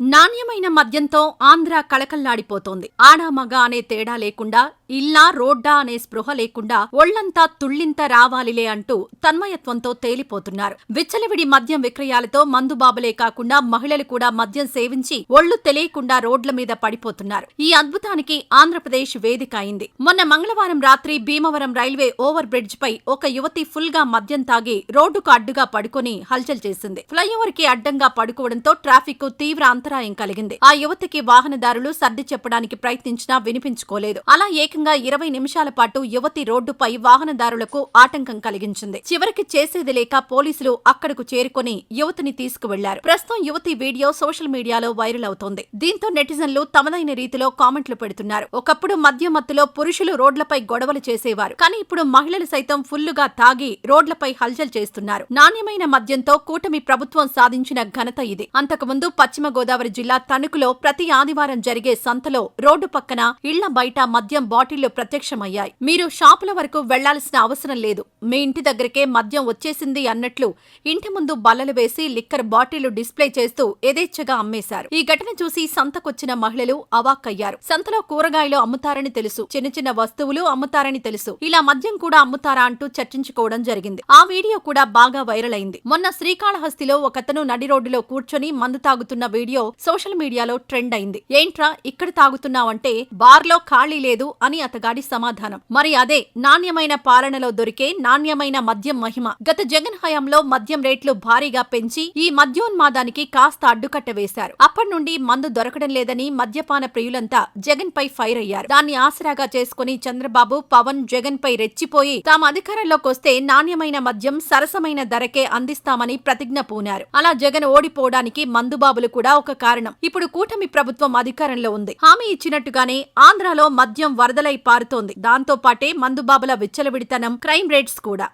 నాణ్యమైన మద్యంతో ఆంధ్ర కళకల్లాడిపోతోంది ఆడ మగ అనే తేడా లేకుండా ఇల్లా రోడ్డా అనే స్పృహ లేకుండా ఒళ్ళంతా తుళ్ళింత రావాలిలే అంటూ తన్మయత్వంతో తేలిపోతున్నారు. విచ్చలవిడి మద్యం విక్రయాలతో మందుబాబులే కాకుండా మహిళలు కూడా మద్యం సేవించి ఒళ్ళు తెలియకుండా రోడ్ల మీద పడిపోతున్నారు. ఈ అద్భుతానికి ఆంధ్రప్రదేశ్ వేదిక అయింది. మొన్న మంగళవారం రాత్రి భీమవరం రైల్వే ఓవర్ బ్రిడ్జ్ పై ఒక యువతి ఫుల్గా మద్యం తాగి రోడ్డుకు అడ్డుగా పడుకొని హల్చల్ చేసింది. ఫ్లైఓవర్కి అడ్డంగా పడుకోవడంతో ట్రాఫిక్కు తీవ్ర అంతరాయం కలిగింది. ఆ యువతికి వాహనదారులు సర్ది చెప్పడానికి ప్రయత్నించినా వినిపించుకోలేదు. అలా ఏకంగా ఇరవై నిమిషాల పాటు యువతి రోడ్డుపై వాహనదారులకు ఆటంకం కలిగించింది. చివరికి చేసేది లేక పోలీసులు అక్కడకు చేరుకుని యువతిని తీసుకువెళ్ళారు. ప్రస్తుతం యువతి వీడియో సోషల్ మీడియాలో వైరల్ అవుతోంది. దీంతో నెటిజన్లు తమదైన రీతిలో కామెంట్లు పెడుతున్నారు. ఒకప్పుడు మద్య మత్తులో పురుషులు రోడ్లపై గొడవలు చేసేవారు. కానీ ఇప్పుడు మహిళలు సైతం ఫుల్లుగా తాగి రోడ్లపై హల్చల్ చేస్తున్నారు. నాణ్యమైన మద్యంతో కూటమి ప్రభుత్వం సాధించిన ఘనత ఇది. అంతకుముందు పశ్చిమ గోదావరి జిల్లా తణుకులో ప్రతి ఆదివారం జరిగే సంతలో రోడ్డు పక్కన ఇళ్ళ బయట మద్యం బాటిళ్ళు ప్రత్యక్షమయ్యాయి. మీరు షాపుల వరకు వెళ్ళాల్సిన అవసరం లేదు. మీ ఇంటి దగ్గరికే మద్యం వచ్చేసింది అన్నట్లు ఇంటి ముందు బల్లలు వేసి లిక్కర్ బాటిళ్ళు డిస్ప్లే చేస్తూ యథేచ్ఛగా అమ్మేశారు. ఈ ఘటన చూసి సంతకొచ్చిన మహిళలు అవాక్కయ్యారు. సంతలో కూరగాయలు అమ్ముతారని తెలుసు. చిన్న చిన్న వస్తువులు అమ్ముతారని తెలుసు. ఇలా మద్యం కూడా అమ్ముతారా అంటూ చర్చించుకోవడం జరిగింది. ఆ వీడియో కూడా బాగా వైరల్ అయింది. మొన్న శ్రీకాళహస్తిలో ఒకతను నడి రోడ్డులో కూర్చొని మందు తాగుతున్న వీడియో సోషల్ మీడియాలో ట్రెండ్ అయింది. ఏంట్రా ఇక్కడ తాగుతున్నావంటే బార్లో ఖాళీ లేదు అని అతగాడి సమాధానం. మరి అదే నాణ్యమైన పాలనలో దొరికే నాణ్యమైన మద్యం మహిమ. గత జగన్ హయాంలో మద్యం రేట్లు భారీగా పెంచి ఈ మద్యోన్మాదానికి కాస్త అడ్డుకట్ట వేశారు. అప్పటి నుండి మందు దొరకడం లేదని మద్యపాన ప్రియులంతా జగన్ పై ఫైర్ అయ్యారు. దాన్ని ఆసరాగా చేసుకుని చంద్రబాబు పవన్ జగన్ పై రెచ్చిపోయి తాము అధికారంలోకి వస్తే నాణ్యమైన మద్యం సరసమైన ధరకే అందిస్తామని ప్రతిజ్ఞ పూనారు. అలా జగన్ ఓడిపోవడానికి మందుబాబులు కూడా ఒక కారణం. ఇప్పుడు కూటమి ప్రభుత్వం అధికారంలో ఉంది. హామీ ఇచ్చినట్టుగానే ఆంధ్రాలో మద్యం వరదలై పారుతోంది. దాంతో పాటే మందుబాబుల విచ్చలవిడితనం క్రైమ్ రేట్స్ కూడా.